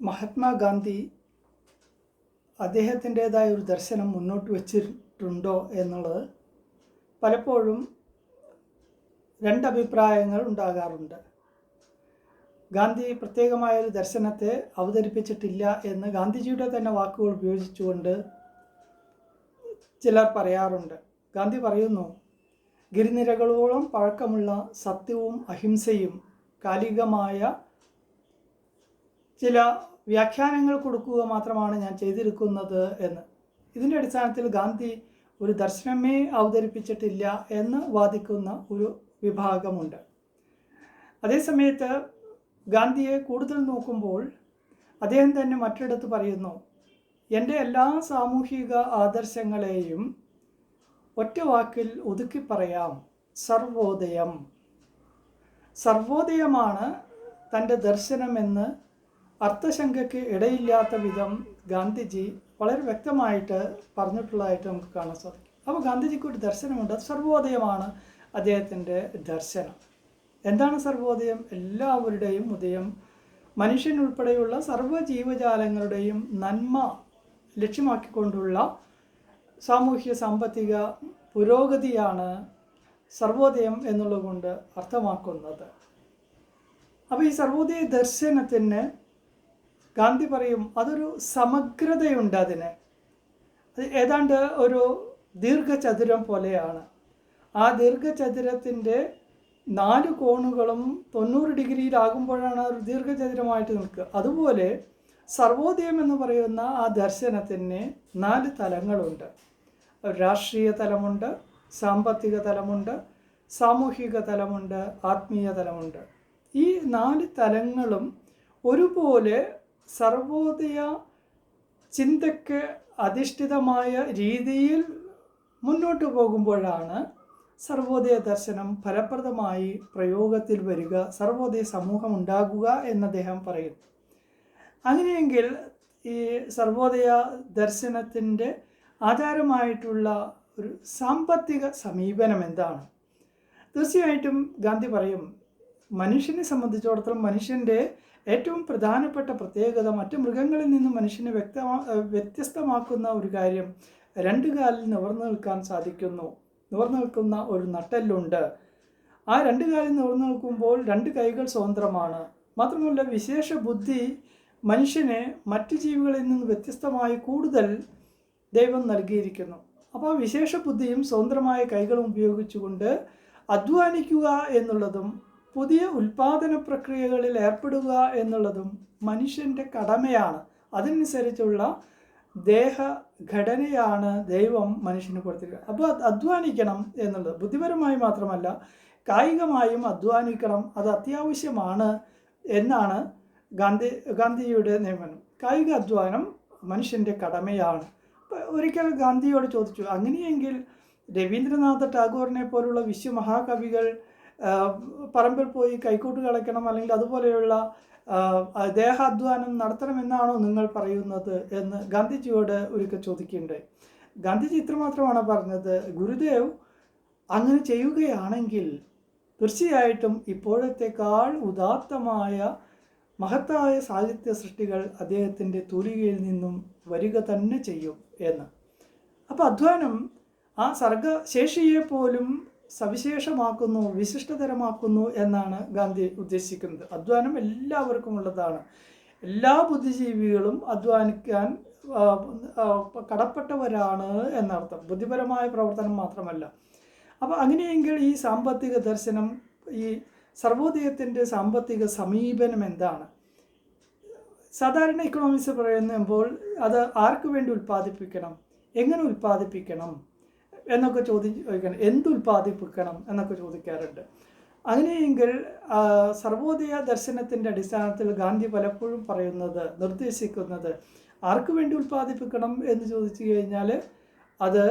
മഹാത്മാഗാന്ധി അദ്ദേഹത്തിന്റേതായ ഒരു ദർശനം മുന്നോട്ട് വച്ചിട്ടുണ്ടോ എന്നുള്ളത് പലപ്പോഴും രണ്ടഭിപ്രായങ്ങൾ ഉണ്ടാകാറുണ്ട്. ഗാന്ധി പ്രത്യേകമായ ഒരു ദർശനത്തെ അവതരിപ്പിച്ചിട്ടില്ല എന്ന് ഗാന്ധിജിയുടെ തന്നെ വാക്കുകൾ ഉപയോഗിച്ചുകൊണ്ട് ചിലർ പറയാറുണ്ട്. ഗാന്ധി പറയുന്നു ഗിരിനിരകളോളം പഴക്കമുള്ള സത്യവും അഹിംസയും കാലികമായ ചില വ്യാഖ്യാനങ്ങൾ കൊടുക്കുക മാത്രമാണ് ഞാൻ ചെയ്തിരിക്കുന്നത് എന്ന്. ഇതിന്റെ അടിസ്ഥാനത്തിൽ ഗാന്ധി ഒരു ദർശനമേ അവതരിപ്പിച്ചിട്ടില്ല എന്ന് വാദിക്കുന്ന ഒരു വിഭാഗമുണ്ട്. അതേസമയത്ത് ഗാന്ധിയെ കൂടുതൽ നോക്കുമ്പോൾ അദ്ദേഹം തന്നെ മറ്റിടത്ത് പറയുന്നു എന്റെ എല്ലാ സാമൂഹിക ആദർശങ്ങളെയും ഒറ്റ വാക്കിൽ ഒതുക്കി പറയാം. സർവോദയം. സർവോദയമാണ് തന്റെ ദർശനമെന്ന് അർത്ഥശങ്കയ്ക്ക് ഇടയില്ലാത്ത വിധം ഗാന്ധിജി വളരെ വ്യക്തമായിട്ട് പറഞ്ഞിട്ടുള്ളതായിട്ട് നമുക്ക് കാണാൻ സാധിക്കും. അപ്പോൾ ഗാന്ധിജിക്ക് ഒരു ദർശനമുണ്ട്. സർവോദയമാണ് അദ്ദേഹത്തിന്റെ ദർശനം. എന്താണ് സർവോദയം? എല്ലാവരുടെയും ഉദയം. മനുഷ്യൻ ഉൾപ്പെടെയുള്ള സർവ ജീവജാലങ്ങളുടെയും നന്മ ലക്ഷ്യമാക്കിക്കൊണ്ടുള്ള സാമൂഹ്യ സാമ്പത്തിക പുരോഗതിയാണ് സർവോദയം എന്നുള്ളത് കൊണ്ട് അർത്ഥമാക്കുന്നത്. അപ്പോൾ ഈ സർവോദയ ദർശനത്തിന് ഗാന്ധി പറയും അതൊരു സമഗ്രതയുണ്ട് അതിന്. അത് ഏതാണ്ട് ഒരു ദീർഘചതുരം പോലെയാണ്. ആ ദീർഘചതുരത്തിന്റെ നാല് കോണുകളും തൊണ്ണൂറ് ഡിഗ്രിയിലാകുമ്പോഴാണ് ഒരു ദീർഘചതുരമായിട്ട് നിൽക്കുക. അതുപോലെ സർവോദയം എന്ന് പറയുന്ന ആ ദർശനത്തിന് നാല് തലങ്ങളുണ്ട്. രാഷ്ട്രീയ തലമുണ്ട് സാമ്പത്തിക തലമുണ്ട് സാമൂഹിക തലമുണ്ട് ആത്മീയ തലമുണ്ട്. ഈ നാല് തലങ്ങളും ഒരുപോലെ സർവോദയ ചിന്തക്ക് അധിഷ്ഠിതമായ രീതിയിൽ മുന്നോട്ട് പോകുമ്പോഴാണ് സർവോദയ ദർശനം ഫലപ്രദമായി പ്രയോഗത്തിൽ വരിക സർവോദയ സമൂഹം ഉണ്ടാകുക എന്ന് അദ്ദേഹം പറയുന്നു. അങ്ങനെയെങ്കിൽ ഈ സർവോദയ ദർശനത്തിന്റെ ആധാരമായിട്ടുള്ള ഒരു സാമ്പത്തിക സമീപനം എന്താണ്? തീർച്ചയായിട്ടും ഗാന്ധി പറയും മനുഷ്യനെ സംബന്ധിച്ചിടത്തോളം മനുഷ്യന്റെ ഏറ്റവും പ്രധാനപ്പെട്ട പ്രത്യേകത മറ്റ് മൃഗങ്ങളിൽ നിന്നും മനുഷ്യനെ വ്യക്തമാ വ്യത്യസ്തമാക്കുന്ന ഒരു കാര്യം രണ്ട് കാലിൽ നിവർന്നു നിൽക്കാൻ സാധിക്കുന്നു. നിവർന്നു നിൽക്കുന്ന ഒരു നട്ടെല്ലുണ്ട്. ആ രണ്ട് കാലിൽ നിവർന്നു നിൽക്കുമ്പോൾ രണ്ട് കൈകൾ സ്വതന്ത്രമാണ്. മാത്രമല്ല വിശേഷ ബുദ്ധി മനുഷ്യനെ മറ്റ് ജീവികളിൽ നിന്ന് വ്യത്യസ്തമായി കൂടുതൽ ദൈവം നൽകിയിരിക്കുന്നു. അപ്പോൾ വിശേഷ ബുദ്ധിയും സ്വതന്ത്രമായ കൈകളും ഉപയോഗിച്ചുകൊണ്ട് അധ്വാനിക്കുക എന്നുള്ളതും പുതിയ ഉൽപാദന പ്രക്രിയകളിൽ ഏർപ്പെടുക എന്നുള്ളതും മനുഷ്യന്റെ കടമയാണ്. അതനുസരിച്ചുള്ള ദേഹഘടനയാണ് ദൈവം മനുഷ്യന് കൊടുത്തിരിക്കുക. അപ്പോൾ അധ്വാനിക്കണം എന്നുള്ളത് ബുദ്ധിപരമായി മാത്രമല്ല കായികമായും അധ്വാനിക്കണം അത് അത്യാവശ്യമാണ് എന്നാണ് ഗാന്ധി ഗാന്ധിജിയുടെ നിയമനം കായിക അധ്വാനം മനുഷ്യന്റെ കടമയാണ്. ഒരിക്കൽ ഗാന്ധിയോട് ചോദിച്ചു അങ്ങനെയെങ്കിൽ രവീന്ദ്രനാഥ ടാഗോറിനെ പോലുള്ള വിശ്വമഹാകവികൾ പറമ്പിൽ പോയി കൈക്കോട്ട് കളയ്ക്കണം അല്ലെങ്കിൽ അതുപോലെയുള്ള ദേഹാധ്വാനം നടത്തണമെന്നാണോ നിങ്ങൾ പറയുന്നത് എന്ന് ഗാന്ധിജിയോട് ഒരിക്കൽ ചോദിക്കുകയുണ്ടായി ഗാന്ധിജി ഇത്രമാത്രമാണ് പറഞ്ഞത്. ഗുരുദേവ് അങ്ങനെ ചെയ്യുകയാണെങ്കിൽ തീർച്ചയായിട്ടും ഇപ്പോഴത്തേക്കാൾ ഉദാത്തമായ മഹത്തായ സാഹിത്യ സൃഷ്ടികൾ അദ്ദേഹത്തിന്റെ തൂലികയിൽ നിന്നും വരിക തന്നെ ചെയ്യും എന്ന്. അപ്പോൾ അധ്വാനം ആ സർഗശേഷിയെ പോലും സവിശേഷമാക്കുന്നു വിശിഷ്ടതരമാക്കുന്നു എന്നാണ് ഗാന്ധി ഉദ്ദേശിക്കുന്നത്. അധ്വാനം എല്ലാവർക്കും ഉള്ളതാണ്. എല്ലാ ബുദ്ധിജീവികളും അധ്വാനിക്കാൻ കടപ്പെട്ടവരാണ് എന്നർത്ഥം. ബുദ്ധിപരമായ പ്രവർത്തനം മാത്രമല്ല. അപ്പോൾ അങ്ങനെയെങ്കിൽ ഈ സാമ്പത്തിക ദർശനം ഈ സർവോദയത്തിന്റെ സാമ്പത്തിക സമീപനം എന്താണ്? സാധാരണ ഇക്കണോമിക്സ് പറയുമ്പോൾ അത് ആർക്ക് വേണ്ടി ഉൽപ്പാദിപ്പിക്കണം? എങ്ങനെ ഉൽപ്പാദിപ്പിക്കണം? എന്നൊക്കെ ചോദിക്കണം. എന്ത് ഉൽപ്പാദിപ്പിക്കണം എന്നൊക്കെ ചോദിക്കാറുണ്ട്. അങ്ങനെയെങ്കിൽ സർവോദയ ദർശനത്തിന്റെ അടിസ്ഥാനത്തിൽ ഗാന്ധി പലപ്പോഴും പറയുന്നത് നിർദ്ദേശിക്കുന്നത് ആർക്ക് വേണ്ടി ഉൽപ്പാദിപ്പിക്കണം എന്ന് ചോദിച്ചു കഴിഞ്ഞാൽ അത്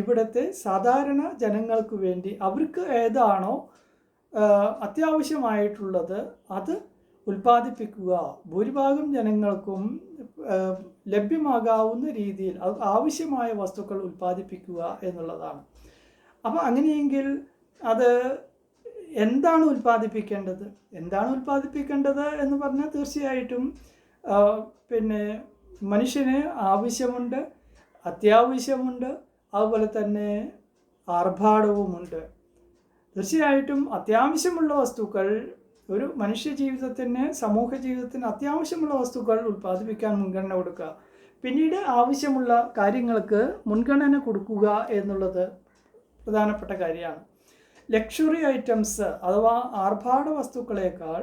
ഇവിടുത്തെ സാധാരണ ജനങ്ങൾക്ക് വേണ്ടി അവർക്ക് ഏതാണോ അത്യാവശ്യമായിട്ടുള്ളത് അത് ഉൽപ്പാദിപ്പിക്കുക. ഭൂരിഭാഗം ജനങ്ങൾക്കും ലഭ്യമാകാവുന്ന രീതിയിൽ ആവശ്യമായ വസ്തുക്കൾ ഉൽപ്പാദിപ്പിക്കുക എന്നുള്ളതാണ്. അപ്പോൾ അങ്ങനെയെങ്കിൽ അത് എന്താണ് ഉൽപ്പാദിപ്പിക്കേണ്ടത്? എന്താണ് ഉൽപ്പാദിപ്പിക്കേണ്ടത് എന്ന് പറഞ്ഞാൽ തീർച്ചയായിട്ടും പിന്നെ മനുഷ്യന് ആവശ്യമുണ്ട് അത്യാവശ്യമുണ്ട് അതുപോലെ തന്നെ ആർഭാടവുമുണ്ട്. തീർച്ചയായിട്ടും അത്യാവശ്യമുള്ള വസ്തുക്കൾ ഒരു മനുഷ്യ ജീവിതത്തിന് സമൂഹ ജീവിതത്തിന് അത്യാവശ്യമുള്ള വസ്തുക്കൾ ഉൽപ്പാദിപ്പിക്കാൻ മുൻഗണന കൊടുക്കുക. പിന്നീട് ആവശ്യമുള്ള കാര്യങ്ങൾക്ക് മുൻഗണന കൊടുക്കുക എന്നുള്ളത് പ്രധാനപ്പെട്ട കാര്യമാണ്. ലക്ഷറി ഐറ്റംസ് അഥവാ ആർഭാട വസ്തുക്കളേക്കാൾ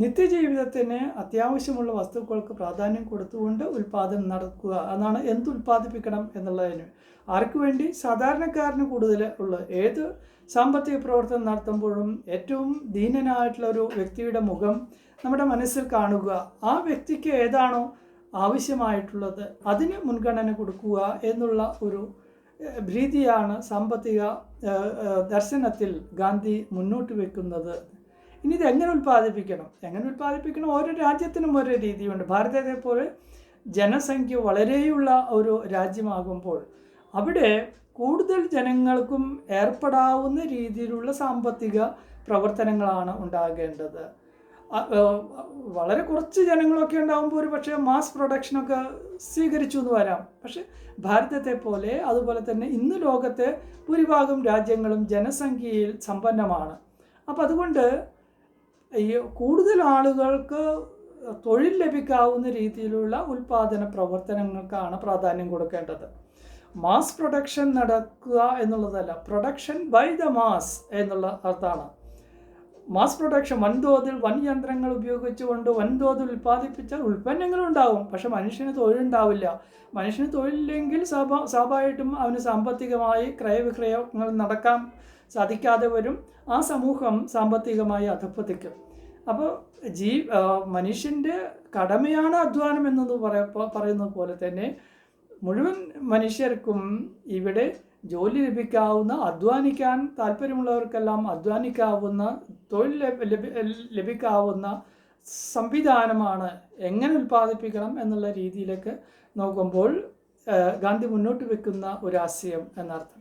നിത്യജീവിതത്തിന് അത്യാവശ്യമുള്ള വസ്തുക്കൾക്ക് പ്രാധാന്യം കൊടുത്തുകൊണ്ട് ഉൽപ്പാദനം നടക്കുക. അതാണ് എന്ത് ഉൽപ്പാദിപ്പിക്കണം എന്നുള്ളതിന്. ആർക്കു വേണ്ടി? സാധാരണക്കാരന് കൂടുതൽ ഉള്ള ഏത് സാമ്പത്തിക പ്രവർത്തനം നടത്തുമ്പോഴും ഏറ്റവും ദീനനായിട്ടുള്ള ഒരു വ്യക്തിയുടെ മുഖം നമ്മുടെ മനസ്സിൽ കാണുക. ആ വ്യക്തിക്ക് ഏതാണോ ആവശ്യമായിട്ടുള്ളത് അതിന് മുൻഗണന കൊടുക്കുക എന്നുള്ള ഒരു രീതിയാണ് സാമ്പത്തിക ദർശനത്തിൽ ഗാന്ധി മുന്നോട്ട് വെക്കുന്നത്. ഇനി ഇത് എങ്ങനെ ഉൽപ്പാദിപ്പിക്കണം? എങ്ങനെ ഉൽപ്പാദിപ്പിക്കണം? ഓരോ രാജ്യത്തിനും ഓരോ രീതിയുണ്ട്. ഭാരതത്തെ പോലെ ജനസംഖ്യ വളരെയുള്ള ഒരു രാജ്യമാകുമ്പോൾ അവിടെ കൂടുതൽ ജനങ്ങൾക്കും ഏർപ്പെടാവുന്ന രീതിയിലുള്ള സാമ്പത്തിക പ്രവർത്തനങ്ങളാണ് ഉണ്ടാകേണ്ടത്. വളരെ കുറച്ച് ജനങ്ങളൊക്കെ ഉണ്ടാകുമ്പോൾ ഒരു പക്ഷേ മാസ് പ്രൊഡക്ഷനൊക്കെ സ്വീകരിച്ചു എന്ന് വരാം. പക്ഷേ ഭാരതത്തെ പോലെ അതുപോലെ തന്നെ ഇന്ന് ലോകത്തെ ഭൂരിഭാഗം രാജ്യങ്ങളും ജനസംഖ്യയിൽ സമ്പന്നമാണ്. അപ്പോൾ അതുകൊണ്ട് ഈ കൂടുതൽ ആളുകൾക്ക് തൊഴിൽ ലഭിക്കാവുന്ന രീതിയിലുള്ള ഉൽപാദന പ്രവർത്തനങ്ങൾക്കാണ് പ്രാധാന്യം കൊടുക്കേണ്ടത്. മാസ് പ്രൊഡക്ഷൻ നടക്കുക എന്നുള്ളതല്ല പ്രൊഡക്ഷൻ ബൈ ദ മാസ് എന്നുള്ള അർത്ഥമാണ്. മാസ് പ്രൊഡക്ഷൻ വൻതോതിൽ വൻ യന്ത്രങ്ങൾ ഉപയോഗിച്ചുകൊണ്ട് വൻതോതിൽ ഉൽപ്പന്നങ്ങൾ ഉണ്ടാവും. പക്ഷെ മനുഷ്യന് തൊഴിലുണ്ടാവില്ല മനുഷ്യന് തൊഴിലില്ലെങ്കിൽ സ്വാഭാ സ്വാഭാവികമായിട്ടും അവന് സാമ്പത്തികമായി ക്രയവിക്രയങ്ങൾ നടക്കാൻ സാധിക്കാതെ വരും. ആ സമൂഹം സാമ്പത്തികമായി അധപ്പതിക്കും. അപ്പോൾ ജീ മനുഷ്യന്റെ കടമയാണ് അധ്വാനം എന്നത് പറയ പറയുന്നത് പോലെ തന്നെ മുഴുവൻ മനുഷ്യർക്കും ഇവിടെ ജോലി ലഭിക്കാവുന്ന അധ്വാനിക്കാൻ താല്പര്യമുള്ളവർക്കെല്ലാം അധ്വാനിക്കാവുന്ന തൊഴിൽ ലഭിക്കാവുന്ന സംവിധാനമാണ് എങ്ങനെ ഉൽപ്പാദിപ്പിക്കണം എന്നുള്ള രീതിയിലേക്ക് നോക്കുമ്പോൾ ഗാന്ധി മുന്നോട്ട് വെക്കുന്ന ഒരു ആശയം എന്നർത്ഥം.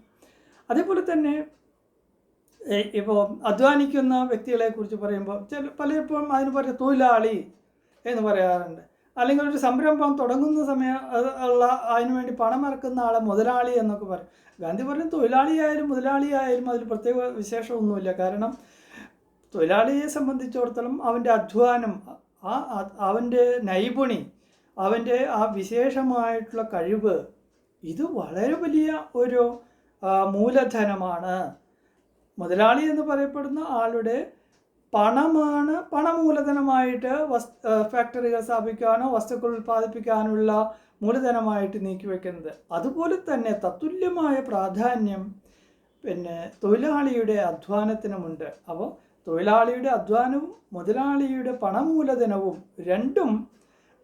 അതേപോലെ തന്നെ ഇപ്പോൾ അധ്വാനിക്കുന്ന വ്യക്തികളെ കുറിച്ച് പറയുമ്പോൾ ചില പലപ്പോഴും അതിന് പറയുക തൊഴിലാളി എന്ന് പറയാറുണ്ട്. അല്ലെങ്കിൽ ഒരു സംരംഭം തുടങ്ങുന്ന സമയം ഉള്ള അതിനുവേണ്ടി പണം ഇറക്കുന്ന ആളെ മുതലാളി എന്നൊക്കെ പറയും. ഗാന്ധി പറഞ്ഞു തൊഴിലാളിയായാലും മുതലാളിയായാലും അതിൽ പ്രത്യേക വിശേഷമൊന്നുമില്ല. കാരണം തൊഴിലാളിയെ സംബന്ധിച്ചിടത്തോളം അവന്റെ അധ്വാനം ആ- അവന്റെ നൈപുണി അവന്റെ ആ വിശേഷമായിട്ടുള്ള കഴിവ് ഇത് വളരെ വലിയ ഒരു മൂലധനമാണ്. മുതലാളി എന്ന് പറയപ്പെടുന്ന ആളുടെ പണമാണ് പണമൂലധനമായിട്ട് വസ് ഫാക്ടറികൾ സ്ഥാപിക്കാനോ വസ്തുക്കൾ ഉൽപ്പാദിപ്പിക്കാനുള്ള മൂലധനമായിട്ട് നീക്കിവെക്കുന്നത്. അതുപോലെ തന്നെ തത്തുല്യമായ പ്രാധാന്യം പിന്നെ തൊഴിലാളിയുടെ അധ്വാനത്തിനുമുണ്ട്. അപ്പോൾ തൊഴിലാളിയുടെ അധ്വാനവും മുതലാളിയുടെ പണമൂലധനവും രണ്ടും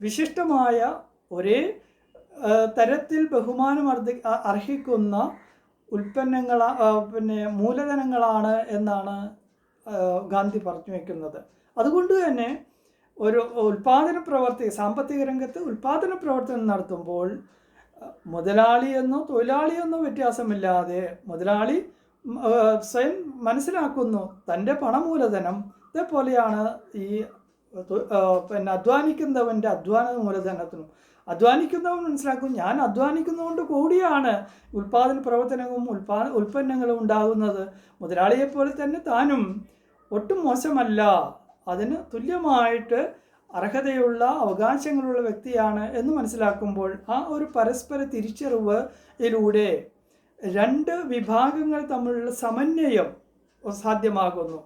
വിശിഷ്ടമായ ഒരേ തരത്തിൽ ബഹുമാനം അർദ്ധി അർഹിക്കുന്ന ഉൽപ്പന്നങ്ങളാ പിന്നെ മൂലധനങ്ങളാണ് എന്നാണ് ഗാന്ധി പറഞ്ഞു വയ്ക്കുന്നത് അതുകൊണ്ട് തന്നെ ഒരു ഉൽപാദന പ്രവർത്തി സാമ്പത്തിക രംഗത്ത് ഉൽപാദന പ്രവർത്തനം നടത്തുമ്പോൾ മുതലാളിയെന്നോ തൊഴിലാളിയെന്നോ വ്യത്യാസമില്ലാതെ മുതലാളി സ്വയം മനസ്സിലാക്കുന്നു തന്റെ പണമൂലധനം ഇതേപോലെയാണ് ഈ പിന്നെ അധ്വാനിക്കുന്നവന്റെ അധ്വാന മൂലധനത്തിനും. അധ്വാനിക്കുന്നവൻ മനസ്സിലാക്കും ഞാൻ അധ്വാനിക്കുന്നതുകൊണ്ട് കൂടിയാണ് ഉൽപാദന പ്രവർത്തനവും ഉൽപാ ഉൽപ്പന്നങ്ങളും ഉണ്ടാകുന്നത്. മുതലാളിയെപ്പോലെ തന്നെ താനും ഒട്ടും മോശമല്ല. അതിന് തുല്യമായിട്ട് അർഹതയുള്ള അവകാശങ്ങളുള്ള വ്യക്തിയാണ് എന്ന് മനസ്സിലാക്കുമ്പോൾ ആ ഒരു പരസ്പര തിരിച്ചറിവിലൂടെ രണ്ട് വിഭാഗങ്ങൾ തമ്മിലുള്ള സമന്വയം സാധ്യമാകുന്നു.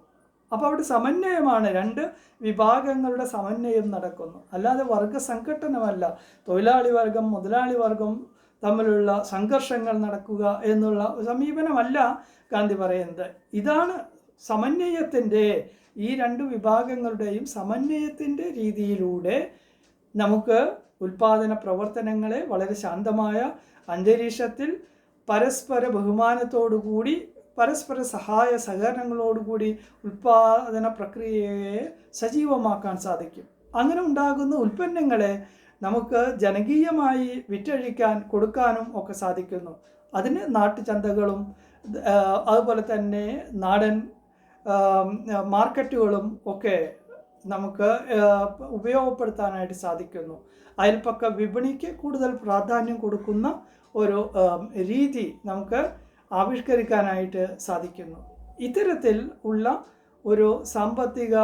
അപ്പോൾ അവിടെ സമന്വയമാണ്. രണ്ട് വിഭാഗങ്ങളുടെ സമന്വയം നടക്കുന്നു. അല്ലാതെ വർഗ സംഘട്ടനമല്ല. തൊഴിലാളി വർഗം മുതലാളി വർഗം തമ്മിലുള്ള സംഘർഷങ്ങൾ നടക്കുക എന്നുള്ള സമീപനമല്ല ഗാന്ധി പറയുന്നത്. ഇതാണ് സമന്വയത്തിന്റെ ഈ രണ്ട് വിഭാഗങ്ങളുടെയും സമന്വയത്തിന്റെ രീതിയിലൂടെ നമുക്ക് ഉൽപാദന പ്രവർത്തനങ്ങളെ വളരെ ശാന്തമായ അന്തരീക്ഷത്തിൽ പരസ്പര ബഹുമാനത്തോടുകൂടി പരസ്പര സഹായ സഹകരണങ്ങളോടുകൂടി ഉൽപാദന പ്രക്രിയയെ സജീവമാക്കാൻ സാധിക്കും. അങ്ങനെ ഉണ്ടാകുന്ന ഉൽപ്പന്നങ്ങളെ നമുക്ക് ജനകീയമായി വിറ്റഴിക്കാൻ കൊടുക്കാനും ഒക്കെ സാധിക്കുന്നു. അതിന് നാട്ടുചന്തകളും അതുപോലെ തന്നെ നാടൻ മാർക്കറ്റുകളും ഒക്കെ നമുക്ക് ഉപയോഗപ്പെടുത്താനായിട്ട് സാധിക്കുന്നു. അയൽപ്പക്ക വിപണിക്ക് കൂടുതൽ പ്രാധാന്യം കൊടുക്കുന്ന ഒരു രീതി നമുക്ക് ആവിഷ്കരിക്കാനായിട്ട് സാധിക്കുന്നു. ഇത്തരത്തിൽ ഉള്ള ഒരു സാമ്പത്തിക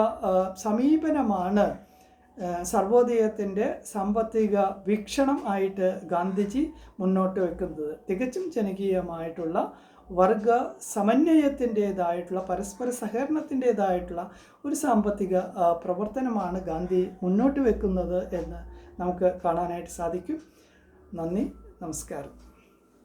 സമീപനമാണ് സർവോദയത്തിന്റെ സാമ്പത്തിക വീക്ഷണം ആയിട്ട് ഗാന്ധിജി മുന്നോട്ട് വെക്കുന്നത്. തികച്ചും ജനകീയമായിട്ടുള്ള വർഗ സമന്വയത്തിന്റേതായിട്ടുള്ള പരസ്പര സഹകരണത്തിന്റേതായിട്ടുള്ള ഒരു സാമ്പത്തിക പ്രവർത്തനമാണ് ഗാന്ധി മുന്നോട്ട് വെക്കുന്നത് എന്ന് നമുക്ക് കാണാനായിട്ട് സാധിക്കും. നന്ദി നമസ്കാരം.